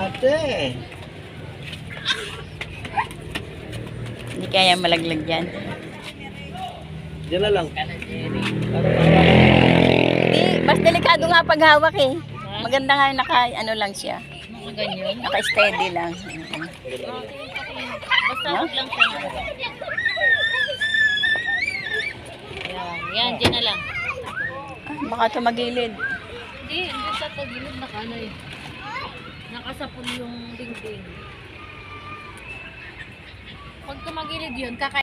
Ate. Hindi kaya malaglag yan. Diyan na lang. Hindi, mas delikado nga paghawak eh. Maganda nga naka, ano lang siya. Naka-steady lang. Basta no? lang siya. Yan, yan, dyan na lang. Ah, baka ito magilid. Hindi, hindi sa tagilid na kanay. Ano eh. Nakasapon yung dingding. Pag tumagilid yun, kaka